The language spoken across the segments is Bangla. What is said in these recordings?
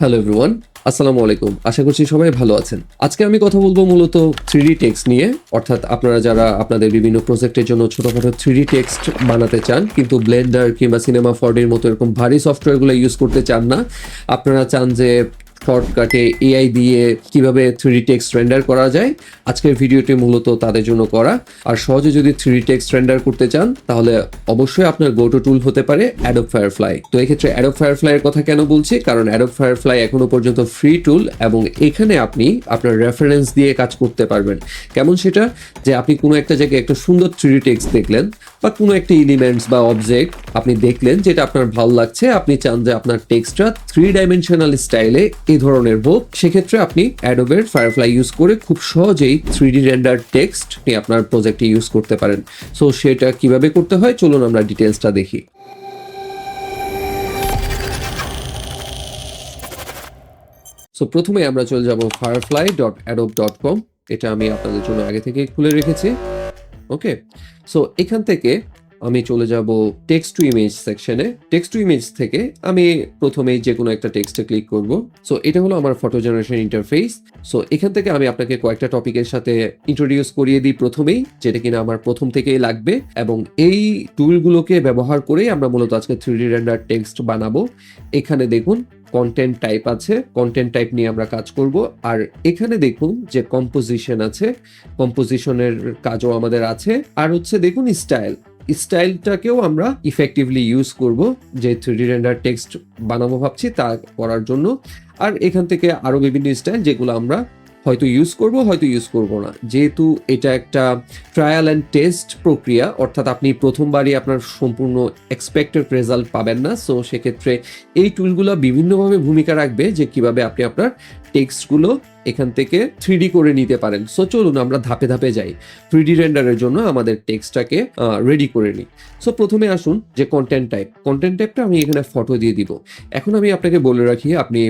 হ্যালো এভরিওয়ান আসসালামু আলাইকুম আশা করছি সবাই ভালো আছেন। আজকে আমি কথা বলব মূলত থ্রি ডি টেক্সট নিয়ে। অর্থাৎ আপনারা যারা আপনাদের বিভিন্ন প্রজেক্টের জন্য ছোটখাটো থ্রি ডি টেক্সট বানাতে চান, কিন্তু ব্লেন্ডার কিংবা সিনেমা ফর্ডের মতো এরকম ভারী সফটওয়্যারগুলো ইউজ করতে চান না, আপনারা চান যে শর্টকাটে এআই দিয়ে কীভাবে থ্রি টেক্সট রেন্ডার করা যায়, আজকের ভিডিওটি মূলত তাদের জন্য করা। আর সহজে যদি থ্রি টেক্সট রেন্ডার করতে চান, তাহলে অবশ্যই আপনার গোটো টুল হতে পারে অ্যাডোব ফায়ারফ্লাই তো এক্ষেত্রে অ্যাডোব ফায়ারফ্লাই এর কথা কেন বলছি? কারণ অ্যাডোব ফায়ারফ্লাই এখনও পর্যন্ত ফ্রি টুল এবং এখানে আপনি আপনার রেফারেন্স দিয়ে কাজ করতে পারবেন। কেমন সেটা? যে আপনি কোনো একটা জায়গায় একটা সুন্দর থ্রি টেক্সট দেখলেন বা কোনো একটা এলিমেন্টস বা অবজেক্ট আপনি দেখলেন যেটা আপনার ভালো লাগছে, আপনি চান যে আপনার টেক্সটটা থ্রি ডাইমেনশনাল স্টাইলে এই ধরনের হোক সেক্ষেত্রে আপনি অ্যাডোবের ফায়ারফ্লাই ইউজ করে খুব সহজেই থ্রি ডি রেন্ডার টেক্সট নিয়ে আপনার প্রজেক্টে ইউজ করতে পারেন। সো সেটা কীভাবে করতে হয়? চলুন আমরা ডিটেলসটা দেখি। সো প্রথমে আমরা চলে যাব Firefly dot Adobe dot com এটা আমি আপনাদের জন্য আগে থেকে খুলে রেখেছি। ওকে সো এখান থেকে আমি চলে যাব টেক্সট টু ইমেজ সেকশনে টেক্সট টু ইমেজ থেকে আমি প্রথমেই যে কোনো একটা টেক্সটে ক্লিক করব। সো এটা হলো আমার ফটো জেনারেশন ইন্টারফেস সো এখান থেকে আমি আপনাকে কয়েকটা টপিকের সাথে ইন্ট্রোডিউস করিয়ে দিই প্রথমেই, যেটা কিনা আমার প্রথম থেকেই লাগবে। এবং এই টুলগুলোকে ব্যবহার করেই আমরা মূলত আজকে থ্রি ডি রেন্ডার টেক্সট বানাবো। এখানে দেখুন কন্টেন্ট টাইপ আছে। কন্টেন্ট টাইপ নিয়ে আমরা কাজ করব। আর এখানে দেখুন যে কম্পোজিশন আছে। কম্পোজিশনের কাজও আমাদের আছে। আর হচ্ছে দেখুন স্টাইল স্টাইলটাকেও আমরা ইফেক্টিভলি ইউজ করব। যে থ্রি রেন্ডার টেক্সট বানাবো ভাবছি, তা করার জন্য। আর এখান থেকে আরও বিভিন্ন স্টাইল যেগুলো আমরা হয়তো ইউজ করব, হয়তো ইউজ করব না। যেহেতু এটা একটা ট্রায়াল অ্যান্ড টেস্ট প্রক্রিয়া, অর্থাৎ আপনি প্রথমবারই আপনার সম্পূর্ণ এক্সপেক্টেড রেজাল্ট পাবেন না। সো সেক্ষেত্রে এই টুলগুলো বিভিন্নভাবে ভূমিকা রাখবে যে কীভাবে আপনি আপনার টেক্সটগুলো এখান থেকে থ্রি করে নিতে পারেন। সো চলুন আমরা ধাপে ধাপে যাই। থ্রি ডি রেন্ডারের জন্য আমাদের টেক্সটটাকে রেডি করে নিই। সো প্রথমে আসুন যে কন্টেন্ট টাইপ কন্টেন্ট টাইপটা আমি এখানে ফটো দিয়ে দিব। এখন আমি আপনাকে বলে রাখি, আপনি,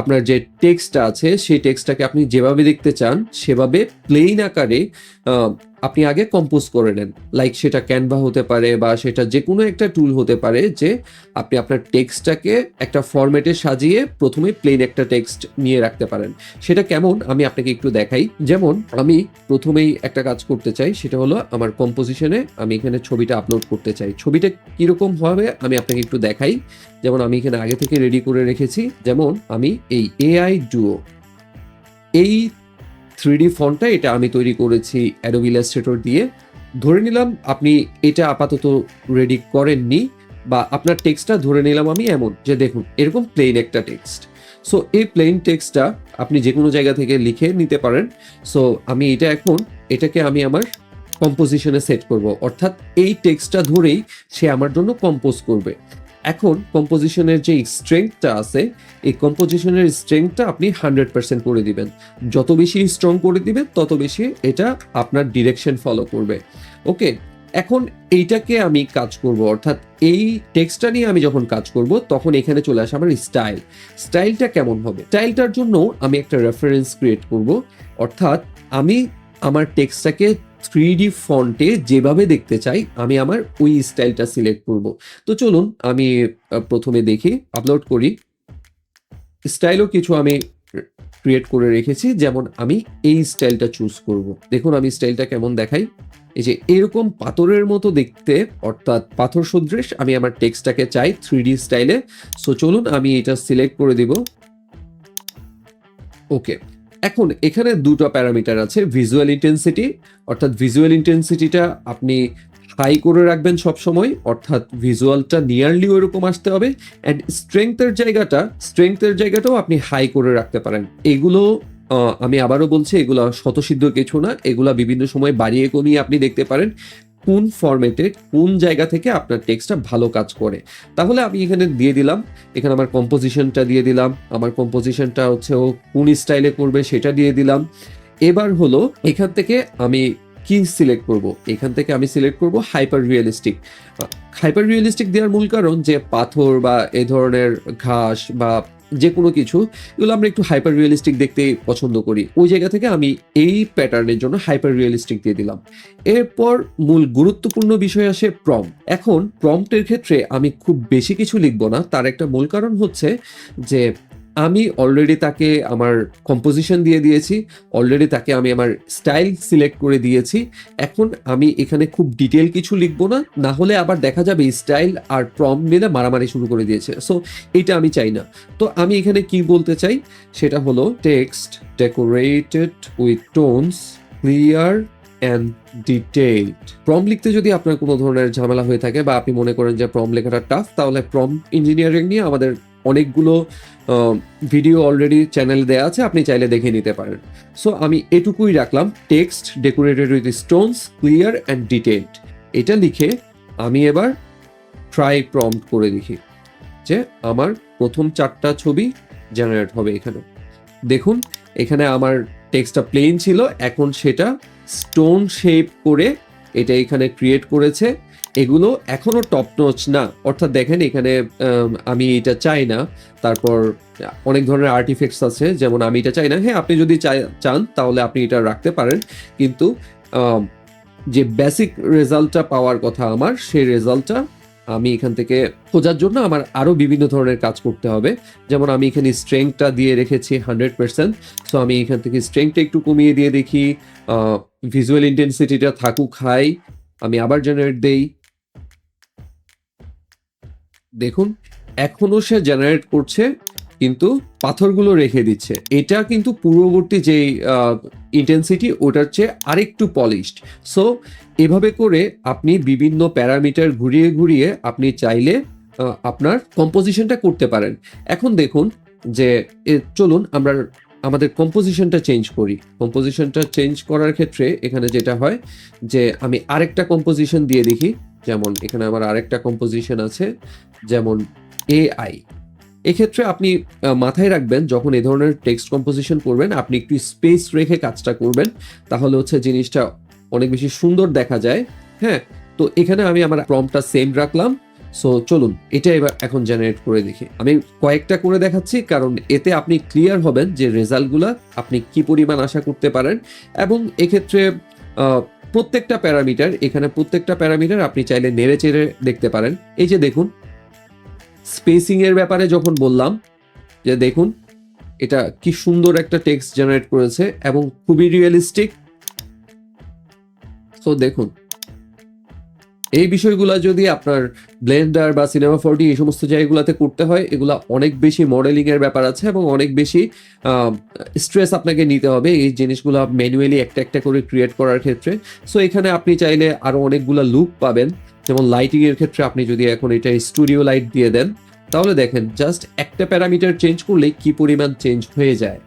আপনার যে টেক্সটটা আছে, সেই টেক্সটটাকে আপনি যেভাবে দেখতে চান, সেভাবে প্লেইন আকারে আপনি আগে কম্পোজ করে নেন। লাইক সেটা ক্যানভা হতে পারে বা সেটা যে কোনো একটা টুল হতে পারে যে আপনি আপনার টেক্সটটাকে একটা ফরম্যাটে সাজিয়ে প্রথমে প্লেন একটা টেক্সট নিয়ে রাখতে পারেন। সেটা কেমন? আমি আপনাকে একটু দেখাই। যেমন আমি প্রথমেই একটা কাজ করতে চাই, সেটা হলো আমার কম্পোজিশনে আমি এখানে ছবিটা আপলোড করতে চাই। ছবিটা কীরকম হবে আমি আপনাকে একটু দেখাই। যেমন আমি এখানে আগে থেকে রেডি করে রেখেছি। যেমন আমি এই এআই ডুও এই থ্রি ফন্টটা এটা আমি তৈরি করেছি অ্যাডোব ইলাস্ট্রেটর দিয়ে। ধরে নিলাম আপনি এটা আপাতত রেডি করেননি বা আপনার টেক্সটটা ধরে নিলাম আমি এমন, যে দেখুন, এরকম প্লেন একটা টেক্সট সো এই প্লেন টেক্সটটা আপনি যে কোনো জায়গা থেকে লিখে নিতে পারেন। সো আমি এটা এখন, এটাকে আমি আমার কম্পোজিশনে সেট করব। অর্থাৎ এই টেক্সটটা ধরেই সে আমার জন্য কম্পোজ করবে। এখন কম্পোজিশনের যে স্ট্রেংথটা আছে, এই কম্পোজিশনের স্ট্রেংথটা আপনি হান্ড্রেড পার্সেন্ট করে দিবেন। যত বেশি স্ট্রং করে দিবেন, তত বেশি এটা আপনার ডিরেকশন ফলো করবে। ওকে এখন এইটাকে আমি কাজ করব, অর্থাৎ এই টেক্সটটা নিয়ে আমি যখন কাজ করব, তখন এখানে চলে আসে আমার স্টাইল স্টাইলটা কেমন হবে? স্টাইলটার জন্য আমি একটা রেফারেন্স ক্রিয়েট করব, অর্থাৎ আমি আমার টেক্সটটাকে থ্রি ডি ফন্টে যেভাবে দেখতে চাই, আমি আমার ওই স্টাইলটা সিলেক্ট করব। তো চলুন, আমি প্রথমে দেখি আপলোড করি। স্টাইলও কিছু আমি ক্রিয়েট করে রেখেছি, যেমন আমি এই স্টাইলটা চুজ করব। দেখুন, আমি স্টাইলটা কেমন দেখাই। এই যে, এরকম পাথরের মতো দেখতে, অর্থাৎ পাথর সদৃশ, আমি আমার টেক্সটটাকে চাই থ্রি ডি স্টাইলে সো চলুন, আমি এটা সিলেক্ট করে দিব। ওকে এখন এখানে দুটো প্যারামিটার আছে ভিজুয়াল ইন্টেন্সিটি অর্থাৎ ভিজুয়াল ইন্টেন্সিটিটা আপনি হাই করে রাখবেন সব সময় অর্থাৎ ভিজুয়ালটা নিয়ারলি ওরকম আসতে হবে অ্যান্ড স্ট্রেংথের জায়গাটা স্ট্রেংথের জায়গাটাও আপনি হাই করে রাখতে পারেন। এগুলো আমি আবারও বলছি, এগুলো শতসিদ্ধ কিছু না, এগুলা বিভিন্ন সময় বাড়িয়ে কমিয়ে আপনি দেখতে পারেন। কোন ফরম্যাটে কোন জায়গা থেকে আপনার টেক্সটটা ভালো কাজ করে। তাহলে আমি এখানে দিয়ে দিলাম, এখানে আমার কম্পোজিশনটা দিয়ে দিলাম, আমার কম্পোজিশনটা হচ্ছে ও কোন স্টাইলে করবে সেটা দিয়ে দিলাম। এবার হলো এখান থেকে আমি কি সিলেক্ট করব? এখান থেকে আমি সিলেক্ট করব হাইপার রিয়েলিস্টিক হাইপার রিয়েলিস্টিক দেওয়ার মূল কারণ যে পাথর বা এ ধরনের ঘাস বা যে কোনো কিছু, এগুলো আমরা একটু হাইপার রিয়েলিস্টিক দেখতে পছন্দ করি। ওই জায়গা থেকে আমি এই প্যাটার্নের জন্য হাইপার রিয়েলিস্টিক দিয়ে দিলাম। এরপর মূল গুরুত্বপূর্ণ বিষয় আসে প্রম এখন প্রম্পটের ক্ষেত্রে আমি খুব বেশি কিছু লিখব না। তার একটা মূল কারণ হচ্ছে যে আমি অলরেডি তাকে আমার কম্পোজিশন দিয়ে দিয়েছি অলরেডি তাকে আমি আমার স্টাইল সিলেক্ট করে দিয়েছি। এখন আমি এখানে খুব ডিটেল কিছু লিখব না না হলে আবার দেখা যাবে স্টাইল আর প্রম মিলে মারামারি শুরু করে দিয়েছে। সো এটা আমি চাই না। তো আমি এখানে কি বলতে চাই? সেটা হলো text decorated with tones clear and detailed prompt লিখতে যদি আপনার কোনো ধরনের ঝামেলা হয়ে থাকে বা আপনি মনে করেন যে প্রম লেখাটা টাফ তাহলে প্রম ইঞ্জিনিয়ারিং নিয়ে আমাদের অনেকগুলো ভিডিও অলরেডি চ্যানেল দেওয়া আছে, আপনি চাইলে দেখে নিতে পারেন। সো আমি এটুকুই রাখলাম। Text decorated with stones clear and detailed এটা লিখে আমি এবার ট্রাই প্রম্পট করে দেখি যে আমার প্রথম চারটা ছবি জেনারেট হবে এখানে। দেখুন, এখানে আমার টেক্সটটা প্লেন ছিল, এখন সেটা স্টোন শেপ করে এটা এখানে ক্রিয়েট করেছে। এগুলো এখনও টপ নচ না। অর্থাৎ দেখেন এখানে আমি এটা চাই না। তারপর অনেক ধরনের আর্টিফেক্টস আছে, যেমন আমি এটা চাই না। হ্যাঁ আপনি যদি চাই- চান, তাহলে আপনি এটা রাখতে পারেন। কিন্তু যে বেসিক রেজাল্টটা পাওয়ার কথা আমার, সেই রেজাল্টটা আমি এখান থেকে খোঁজার জন্য আমার আরও বিভিন্ন ধরনের কাজ করতে হবে। যেমন আমি এখানে স্ট্রেংথটা দিয়ে রেখেছি হান্ড্রেড পার্সেন্ট সো আমি এখান থেকে স্ট্রেংথটা একটু কমিয়ে দিয়ে দেখি। ভিজুয়াল ইন্টেন্সিটিটা থাকুক হাই আমি আবার জেনারেট দেই। দেখুন এখনও সে জেনারেট করছে, কিন্তু পাথরগুলো রেখে দিচ্ছে। এটা কিন্তু পূর্ববর্তী যে ইন্টেন্সিটি ওটার চেয়ে আরেকটু পলিশড সো এভাবে করে আপনি বিভিন্ন প্যারামিটার ঘুরিয়ে ঘুরিয়ে আপনি চাইলে আপনার কম্পোজিশনটা করতে পারেন। এখন দেখুন যে চলুন, আমরা আমাদের কম্পোজিশনটা চেঞ্জ করি। কম্পোজিশনটা চেঞ্জ করার ক্ষেত্রে এখানে যেটা হয় যে, আমি আরেকটা কম্পোজিশন দিয়ে দেখি। যেমন এখানে আমার আরেকটা কম্পোজিশন আছে, যেমন এআই এক্ষেত্রে আপনি মাথায় রাখবেন, যখন এ ধরনের টেক্সট কম্পোজিশন করবেন, আপনি একটু স্পেস রেখে কাজটা করবেন, তাহলে হচ্ছে জিনিসটা অনেক বেশি সুন্দর দেখা যায়। হ্যাঁ তো এখানে আমি আমার প্রমটা সেম রাখলাম। সো চলুন, এটা এবার এখন জেনারেট করে দেখি। আমি কয়েকটা করে দেখাচ্ছি, কারণ এতে আপনি ক্লিয়ার হবেন যে রেজাল্টগুলো আপনি কি পরিমাণ আশা করতে পারেন এবং এক্ষেত্রে প্রত্যেকটা প্যারামিটার, এখানে প্রত্যেকটা প্যারামিটার আপনি চাইলে নেড়ে চেড়ে দেখতে পারেন। এই যে দেখুন স্পেসিং এর ব্যাপারে যখন বললাম, যে দেখুন, এটা কি সুন্দর একটা টেক্সট জেনারেট করেছে এবং খুবই রিয়েলিস্টিক তো দেখুন এই বিষয়গুলো যদি আপনার ব্লেন্ডার বা সিনেমা ফোরটি এই সমস্ত জায়গাগুলোতে করতে হয়, এগুলা অনেক বেশি মডেলিংয়ের ব্যাপার আছে এবং অনেক বেশি স্ট্রেস আপনাকে নিতে হবে এই জিনিসগুলো ম্যানুয়ালি একটা একটা করে ক্রিয়েট করার ক্ষেত্রে। সো এখানে আপনি চাইলে আরও অনেকগুলো লুক পাবেন। যেমন লাইটিংয়ের ক্ষেত্রে আপনি যদি এখন এটা স্টুডিও লাইট দিয়ে দেন, তাহলে দেখেন জাস্ট একটা প্যারামিটার চেঞ্জ করলেই কি পরিমাণ চেঞ্জ হয়ে যায়।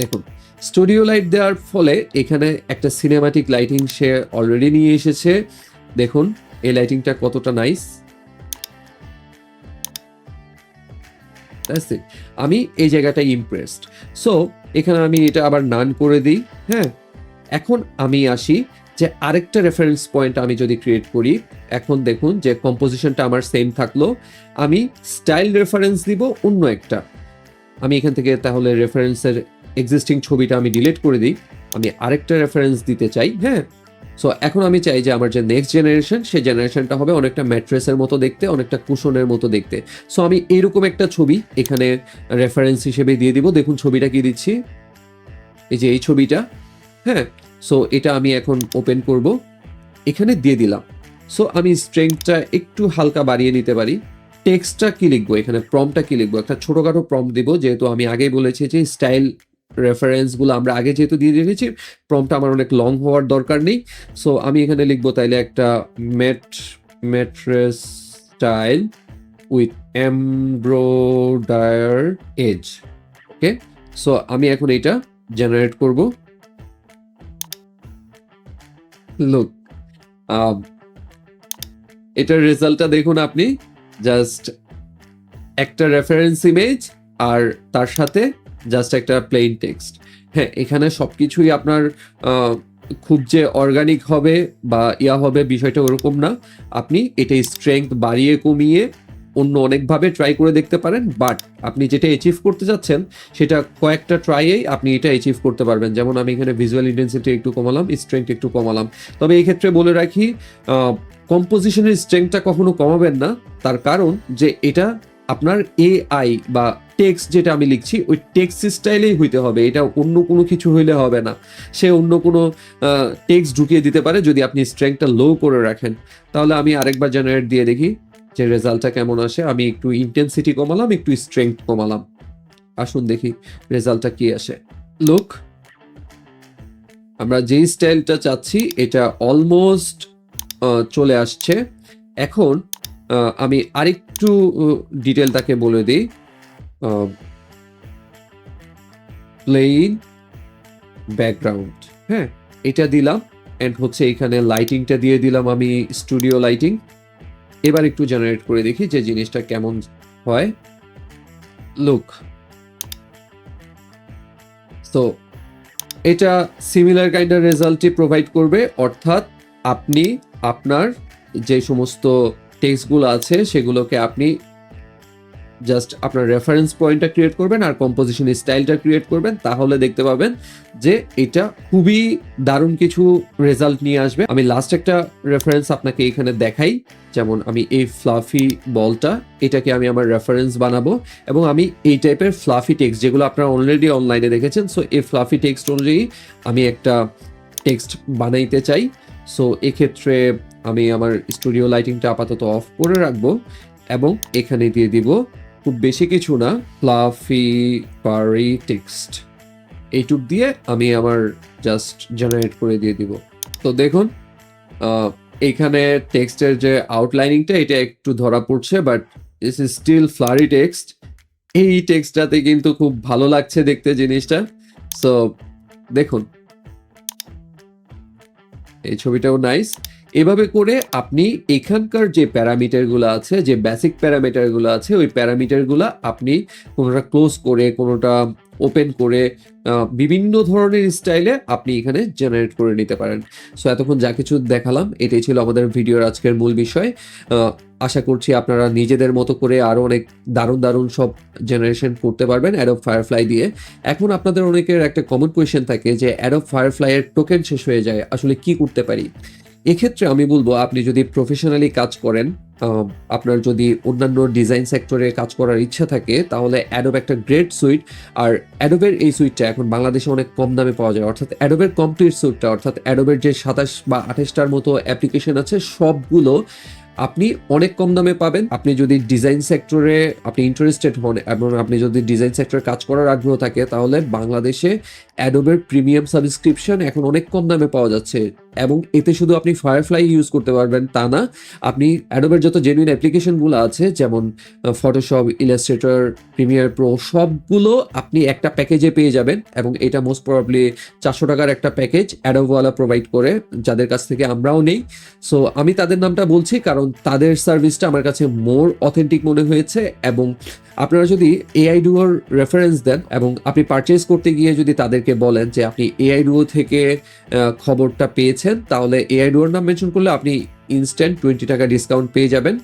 দেখুন স্টুডিও লাইট দেওয়ার ফলে এখানে একটা সিনেমাটিক লাইটিং সে অলরেডি নিয়ে এসেছে। দেখুন, এই লাইটিংটা কতটা নাইস আমি এই জায়গাটা ইমপ্রেসড সো এখানে আমি এটা আবার নান করে দিই হ্যাঁ? এখন আমি আসি যে আরেকটা রেফারেন্স পয়েন্ট আমি যদি ক্রিয়েট করি, এখন দেখুন যে কম্পোজিশনটা আমার সেম থাকল। আমি স্টাইল রেফারেন্স দিব অন্য একটা। আমি এখান থেকে তাহলে রেফারেন্সের এক্সিস্টিং ছবিটা আমি ডিলিট করে দিই, আমি আরেকটা রেফারেন্স দিতে চাই হ্যাঁ? সো এখন আমি চাই যে আমার যে নেক্সট জেনারেশন সেই জেনারেশনটা হবে অনেকটা ম্যাট্রেসের মতো দেখতে, অনেকটা কুশনের মতো দেখতে। সো আমি এরকম একটা ছবি এখানে রেফারেন্স হিসেবে দিয়ে দিব। দেখুন ছবিটা কি দিচ্ছি। এই যে এই ছবিটা হ্যাঁ? সো এটা আমি এখন ওপেন করব। এখানে দিয়ে দিলাম। সো আমি স্ট্রেংথটা একটু হালকা বাড়িয়ে নিতে পারি। টেক্সটটা কি লিখব? এখানে প্রমটা কি লিখব? একটা ছোটোখাটো প্রম দিব, যেহেতু আমি আগেই বলেছি যে স্টাইল রেফারেন্সগুলো আমরা আগে যেহেতু দিয়ে রেখেছি প্রমটা আমার অনেক লং হওয়ার দরকার নেই। সো আমি এখানে লিখব তাইলে একটা mat mattress style with embroider edge okay so আমি এখন এটা জেনারেট করব। লুক এটার রেজাল্টটা দেখুন আপনি জাস্ট একটা রেফারেন্স ইমেজ আর তার সাথে জাস্ট একটা প্লেন টেক্সট হ্যাঁ এখানে সব কিছুই আপনার খুব যে অর্গানিক হবে বা ইয়া হবে বিষয়টা ওরকম না। আপনি এটাই স্ট্রেংথ বাড়িয়ে কমিয়ে অন্য অনেকভাবে ট্রাই করে দেখতে পারেন বাট আপনি যেটা অ্যাচিভ করতে যাচ্ছেন, সেটা কয়েকটা ট্রাইয়েই আপনি এটা অ্যাচিভ করতে পারবেন। যেমন আমি এখানে ভিজুয়াল ইন্টেন্সিটি একটু কমালাম স্ট্রেংথ একটু কমালাম। তবে এই ক্ষেত্রে বলে রাখি কম্পোজিশনের স্ট্রেংথটা কখনো কমাবেন না। তার কারণ যে এটা আপনার এআই বা টেক্সট যেটা আমি লিখছি, ওই টেক্সট স্টাইলেই হইতে হবে। এটা অন্য কোনো কিছু হইলে হবে না। সে অন্য কোনো টেক্সট ঢুকিয়ে দিতে পারে যদি আপনি স্ট্রেংথটা লো করে রাখেন। তাহলে আমি আরেকবার জেনারেট দিয়ে দেখি যে রেজাল্টটা কেমন আসে। আমি একটু ইন্টেন্সিটি কমালাম, একটু স্ট্রেংথ কমালাম। আসুন দেখি রেজাল্টটা কি আসে। লুক আমরা যেই স্টাইলটা চাচ্ছি, এটা অলমোস্ট চলে আসছে। এখন আমি আরেকটু ডিটেল তাকে বলে দিই। প্লেইন ব্যাকগ্রাউন্ড হ্যাঁ? এটা দিলাম অ্যান্ড হচ্ছে এখানে লাইটিংটা দিয়ে দিলাম আমি স্টুডিও লাইটিং এবার একটু জেনারেট করে দেখি যে জিনিসটা কেমন হয়। লুক তো এটা সিমিলার কাইন্ডের রেজাল্টই প্রোভাইড করবে। অর্থাৎ আপনি, আপনার যে সমস্ত টেক্সটগুলো আছে, সেগুলোকে আপনি জাস্ট আপনার রেফারেন্স পয়েন্টটা ক্রিয়েট করবেন আর কম্পোজিশন স্টাইলটা ক্রিয়েট করবেন, তাহলে দেখতে পাবেন যে এটা খুবই দারুণ কিছু রেজাল্ট নিয়ে আসবে। আমি লাস্ট একটা রেফারেন্স আপনাকে এখানে দেখাই, যেমন আমি এই ফ্লাফি বলটা এটাকে আমি আমার রেফারেন্স বানাবো এবং আমি এই টাইপের ফ্লাফি টেক্সট যেগুলো আপনারা অলরেডি অনলাইনে দেখেছেন সো এই ফ্লাফি টেক্সট অনুযায়ী আমি একটা টেক্সট বানাইতে চাই। সো এক্ষেত্রে আমি আমার স্টুডিও লাইটিংটা আপাতত অফ করে রাখব এবং এখানে দিয়ে দিব খুব বেশি কিছু না ফ্লাফি পারি টেক্সট এইটুক দিয়ে আমি আমার জাস্ট জেনারেট করে দিয়ে দিব। তো দেখুন আহ, এইখানে টেক্সটের যে আউটলাইনিংটা এটা একটু ধরা পড়ছে but is is still blurry text এই টেক্সটটাতে কিন্তু খুব ভালো লাগছে দেখতে জিনিসটা। সো দেখুন। এই ছবিটাও নাইস এভাবে করে আপনি এখানকার যে প্যারামিটারগুলো আছে, যে বেসিক প্যারামিটারগুলো আছে, ওই প্যারামিটারগুলো আপনি কোনোটা ক্লোজ করে, কোনোটা ওপেন করে বিভিন্ন ধরনের স্টাইলে আপনি এখানে জেনারেট করে নিতে পারেন। সো এতক্ষণ যা কিছু দেখালাম, এটাই ছিল আমাদের ভিডিওর আজকের মূল বিষয়। আশা করছি আপনারা নিজেদের মতো করে আরও অনেক দারুণ দারুণ সব জেনারেশন করতে পারবেন অ্যাডব ফায়ারফ্লাই দিয়ে। এখন আপনাদের অনেকের একটা কমন কোয়েশ্চেন থাকে যে অ্যাডব ফায়ারফ্লাই এর টোকেন শেষ হয়ে যায়, আসলে কি করতে পারি? এক্ষেত্রে আমি বলব, আপনি যদি প্রফেশনালি কাজ করেন আপনার যদি অন্যান্য ডিজাইন সেক্টরে কাজ করার ইচ্ছা থাকে, তাহলে অ্যাডোব একটা গ্রেট সুইট আর অ্যাডোবের এই সুইটটা এখন বাংলাদেশে অনেক কম দামে পাওয়া যায়। অর্থাৎ অ্যাডোবের কমপ্লিট সুইটটা অর্থাৎ অ্যাডোবের যে সাতাশ বা আঠাশটার মতো অ্যাপ্লিকেশন আছে, সবগুলো আপনি অনেক কম দামে পাবেন। আপনি যদি ডিজাইন সেক্টরে আপনি ইন্টারেস্টেড হন এবং আপনি যদি ডিজাইন সেক্টরে কাজ করার আগ্রহ থাকে, তাহলে বাংলাদেশে অ্যাডোবের প্রিমিয়াম সাবস্ক্রিপশন এখন অনেক কম দামে পাওয়া যাচ্ছে। এবং এতে শুধু আপনি ফায়ারফ্লাই ইউজ করতে পারবেন, তা না, আপনি অ্যাডোবের যত জেনুইন অ্যাপ্লিকেশনগুলো আছে, যেমন ফটোশপ ইলাস্ট্রেটর প্রিমিয়ার প্রো সবগুলো আপনি একটা প্যাকেজে পেয়ে যাবেন। এবং এটা মোস্ট প্রবাবলি চারশো টাকার একটা প্যাকেজ অ্যাডোবওয়ালা প্রোভাইড করে, যাদের কাছ থেকে আমরাও নেই। সো আমি তাদের নামটা বলছি, কারণ তাদের সার্ভিসটা আমার কাছে মোর অথেন্টিক মনে হয়েছে এবং আপনারা যদি এআই ডুয়োর রেফারেন্স দেন এবং আপনি পারচেজ করতে গিয়ে যদি তাদেরকে বলেন যে আপনি এআই ডুয়ো থেকে খবরটা পেয়েছেন, তাহলে এআই ডুয়োর নাম মেনশন করলে আপনি ইনস্ট্যান্ট টোয়েন্টি টাকা ডিসকাউন্ট পেয়ে যাবেন।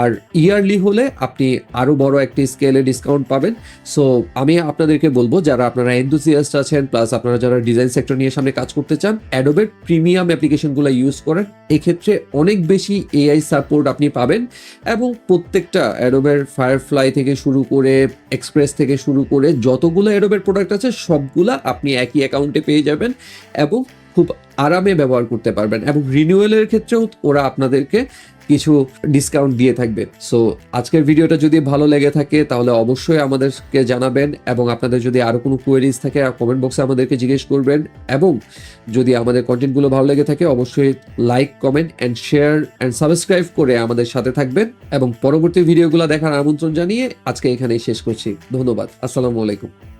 আর ইয়ারলি হলে আপনি আরও বড় একটি স্কেলে ডিসকাউন্ট পাবেন। সো আমি আপনাদেরকে বলব, যারা আপনারা এনথুসিয়াস্ট আছেন প্লাস আপনারা যারা ডিজাইন সেক্টর নিয়ে সামনে কাজ করতে চান অ্যাডোবের প্রিমিয়াম অ্যাপ্লিকেশনগুলো ইউজ করেন। এক্ষেত্রে অনেক বেশি এআই সাপোর্ট আপনি পাবেন এবং প্রত্যেকটা অ্যাডোবের ফায়ারফ্লাই থেকে শুরু করে এক্সপ্রেস থেকে শুরু করে যতগুলো অ্যাডোবের প্রোডাক্ট আছে, সবগুলা আপনি একই অ্যাকাউন্টে পেয়ে যাবেন এবং খুব আরামে ব্যবহার করতে পারবেন এবং রিনিউয়ালের ক্ষেত্রেও ওরা আপনাদেরকে কিছু ডিসকাউন্ট দিয়ে থাকবে। সো আজকের ভিডিওটা যদি ভালো লেগে থাকে, তাহলে অবশ্যই আমাদেরকে জানাবেন এবং আপনাদের যদি আরও কোনো কোয়েরিজ থাকে কমেন্ট বক্সে আমাদেরকে জিজ্ঞেস করবেন। এবং যদি আমাদের কন্টেন্টগুলো ভালো লেগে থাকে, অবশ্যই like comment and share and subscribe করে আমাদের সাথে থাকবেন। এবং পরবর্তী ভিডিওগুলো দেখার আমন্ত্রণ জানিয়ে আজকে এখানেই শেষ করছি। ধন্যবাদ। আসসালামু আলাইকুম।